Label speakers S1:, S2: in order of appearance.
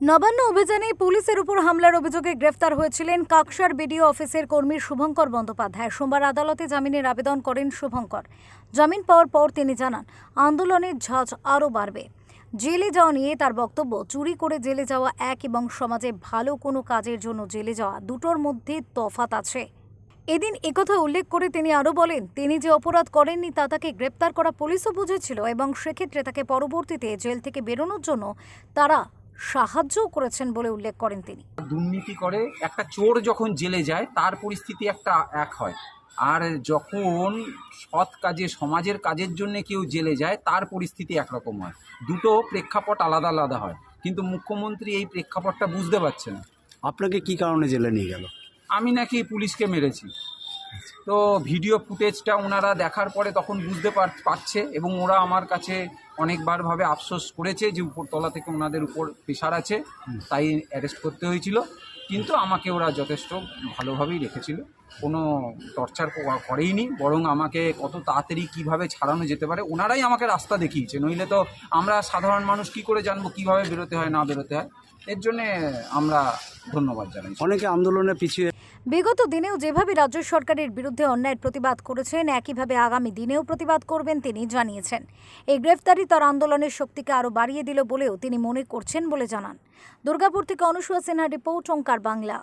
S1: নবান্ন অভিযানে পুলিশের উপর হামলার অভিযোগে গ্রেফতার হয়েছিলেন কাকসার বিডিও অফিসের কর্মী শুভঙ্কর বন্দ্যোপাধ্যায়। সোমবার আদালতে জামিনের আবেদন করেন শুভঙ্কর। জামিন পাওয়ার পর তিনি জানান, আন্দোলনের ঝাঁজ আরও বাড়বে। জেলে যাওয়া নিয়ে তার বক্তব্য, চুরি করে জেলে যাওয়া এক এবং সমাজে ভালো কোনো কাজের জন্য জেলে যাওয়া দুটোর মধ্যে তফাত আছে। এদিন একথা উল্লেখ করে তিনি আরও বলেন, তিনি যে অপরাধ করেননি তা তাকে গ্রেপ্তার করা পুলিশও বুঝেছিল এবং সেক্ষেত্রে তাকে পরবর্তীতে জেল থেকে বেরোনোর জন্য তারা সাহায্যও করেছেন বলে উল্লেখ করেন তিনি।
S2: দুর্নীতি করে একটা চোর যখন জেলে যায় তার পরিস্থিতি একটা এক হয়। আর যখন সৎ কাজে সমাজের কাজের জন্য কেউ জেলে যায় তার পরিস্থিতি একরকম হয়। দুটো প্রেক্ষাপট আলাদা আলাদা হয়। কিন্তু মুখ্যমন্ত্রী এই প্রেক্ষাপটটা বুঝতে পারছে না।
S3: আপনাকে কি কারণে জেলে নিয়ে গেল?
S2: আমি নাকি পুলিশকে মেরেছি। তো ভিডিও ফুটেজটা ওনারা দেখার পরে তখন বুঝতে পার- পারছে এবং ওরা আমার কাছে অনেকবারভাবে আফসোস করেছে যে উপরতলা থেকে ওনাদের উপর প্রেশার আছে তাই অ্যারেস্ট করতে হয়েছিল। কিন্তু আমাকে ওরা যথেষ্ট ভালোভাবেই রেখেছিল। কোনো টর্চার করেইনি বরং আমাকে কত তাড়াতাড়ি কীভাবে ছাড়ানো যেতে পারে ওনারাই আমাকে রাস্তা দেখিয়েছে। নইলে তো আমরা সাধারণ মানুষ কি করে জানব কীভাবে বেরোতে হয় না বেরোতে হয়? এর জন্যে আমরা ধন্যবাদ জানাই।
S3: অনেকে আন্দোলনে পিছিয়ে
S1: বিগত দিনেও যেভাবে রাজ্য সরকারের বিরুদ্ধে অন্যায়ের প্রতিবাদ করেছেন, একইভাবে আগামী দিনেও প্রতিবাদ করবেন তিনি জানিয়েছেন। এই গ্রেফতারি তার আন্দোলনের শক্তিকে আরও বাড়িয়ে দিল বলেও তিনি মনে করছেন বলে জানান। দুর্গাপুর থেকে অনুসুয়া সিনহা রিপোর্ট, ওঙ্কার বাংলা।